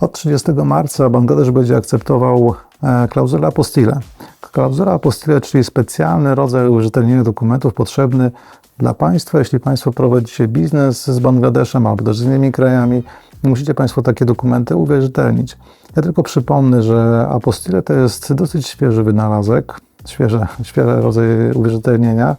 Od 30 marca Bangladesz będzie akceptował e, klauzulę apostille. Klauzula apostille, czyli specjalny rodzaj uwierzytelnienia dokumentów potrzebny dla Państwa, jeśli Państwo prowadzicie biznes z Bangladeszem albo też z innymi krajami, musicie Państwo takie dokumenty uwierzytelnić. Ja tylko przypomnę, że apostille to jest dosyć świeży wynalazek, świeże, świeży rodzaj uwierzytelnienia.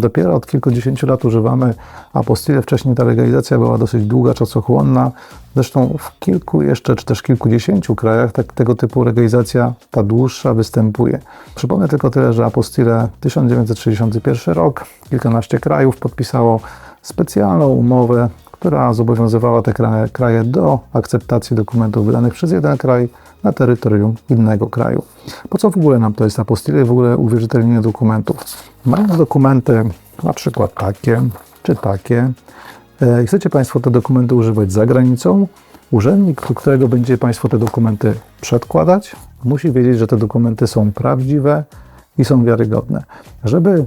Dopiero od kilkudziesięciu lat używamy apostille. Wcześniej ta legalizacja była dosyć długa, czasochłonna. Zresztą w kilku jeszcze, czy też kilkudziesięciu krajach tak, tego typu legalizacja, ta dłuższa, występuje. Przypomnę tylko tyle, że apostille 1961 rok, kilkanaście krajów podpisało specjalną umowę, która zobowiązywała te kraje, kraje do akceptacji dokumentów wydanych przez jeden kraj na terytorium innego kraju. Po co w ogóle nam to jest apostille, w ogóle uwierzytelnienie dokumentów? Mając dokumenty na przykład takie czy takie, e, i chcecie Państwo te dokumenty używać za granicą, urzędnik, do którego będziecie Państwo te dokumenty przedkładać, musi wiedzieć, że te dokumenty są prawdziwe i są wiarygodne. Żeby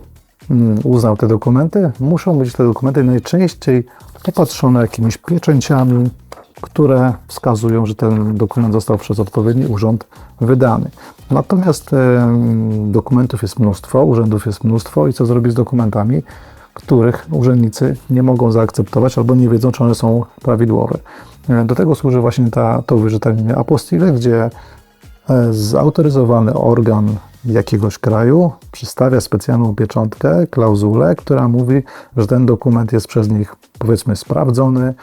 uznał te dokumenty, muszą być te dokumenty najczęściej opatrzone jakimiś pieczęciami, które wskazują, że ten dokument został przez odpowiedni urząd wydany. Natomiast em, dokumentów jest mnóstwo, urzędów jest mnóstwo i co zrobić z dokumentami, których urzędnicy nie mogą zaakceptować albo nie wiedzą, czy one są prawidłowe. E, Do tego służy właśnie ta, to uwierzytelnienie apostille, gdzie e, zautoryzowany organ jakiegoś kraju przystawia specjalną pieczątkę, klauzulę, która mówi, że ten dokument jest przez nich powiedzmy sprawdzony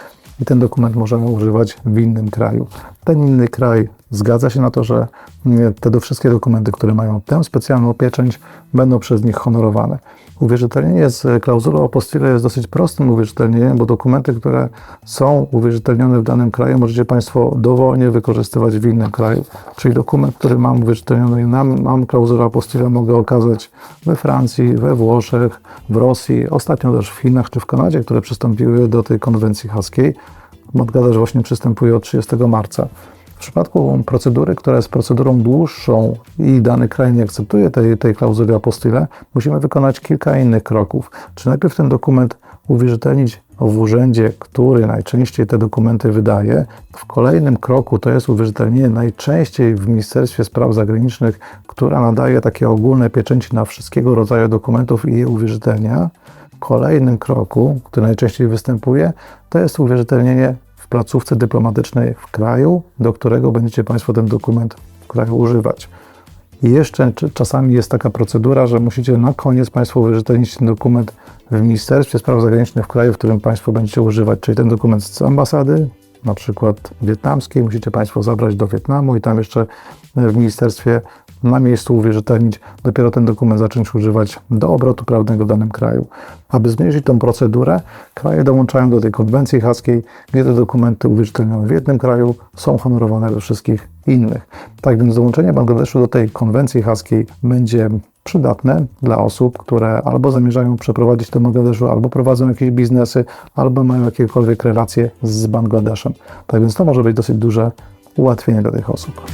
i ten dokument możemy używać w innym kraju. Ten inny kraj zgadza się na to, że mm, te do wszystkie dokumenty, które mają tę specjalną pieczęć, będą przez nich honorowane. Uwierzytelnienie z klauzulą apostille jest dosyć prostym uwierzytelnieniem, bo dokumenty, które są uwierzytelnione w danym kraju, możecie Państwo dowolnie wykorzystywać w innym kraju. Czyli dokument, który mam uwierzytelniony i mam, klauzulę apostille, mogę okazać we Francji, we Włoszech, w Rosji, ostatnio też w Chinach czy w Kanadzie, które przystąpiły do tej konwencji haskiej. Bangladesz właśnie przystępuje od 30 marca. W przypadku procedury, która jest procedurą dłuższą i dany kraj nie akceptuje tej, tej klauzuli apostille, musimy wykonać kilka innych kroków. Czy najpierw ten dokument uwierzytelnić w urzędzie, który najczęściej te dokumenty wydaje. W kolejnym kroku to jest uwierzytelnienie najczęściej w Ministerstwie Spraw Zagranicznych, która nadaje takie ogólne pieczęci na wszystkiego rodzaju dokumentów i je uwierzytelnia. W kolejnym kroku, który najczęściej występuje, to jest uwierzytelnienie w placówce dyplomatycznej w kraju, do którego będziecie Państwo ten dokument w kraju używać. I jeszcze czasami jest taka procedura, że musicie na koniec Państwo uwierzytelnić ten dokument w Ministerstwie Spraw Zagranicznych w kraju, w którym Państwo będziecie używać, czyli ten dokument z ambasady, na przykład wietnamskiej, musicie Państwo zabrać do Wietnamu i tam jeszcze w ministerstwie na miejscu uwierzytelnić, dopiero ten dokument zacząć używać do obrotu prawnego w danym kraju. Aby zmniejszyć tą procedurę, kraje dołączają do tej konwencji haskiej, gdzie te dokumenty uwierzytelnione w jednym kraju są honorowane we wszystkich innych. Tak więc dołączenie Bangladeszu do tej konwencji haskiej będzie przydatne dla osób, które albo zamierzają przeprowadzić do Bangladeszu, albo prowadzą jakieś biznesy, albo mają jakiekolwiek relacje z Bangladeszem. Tak więc to może być dosyć duże ułatwienie dla tych osób.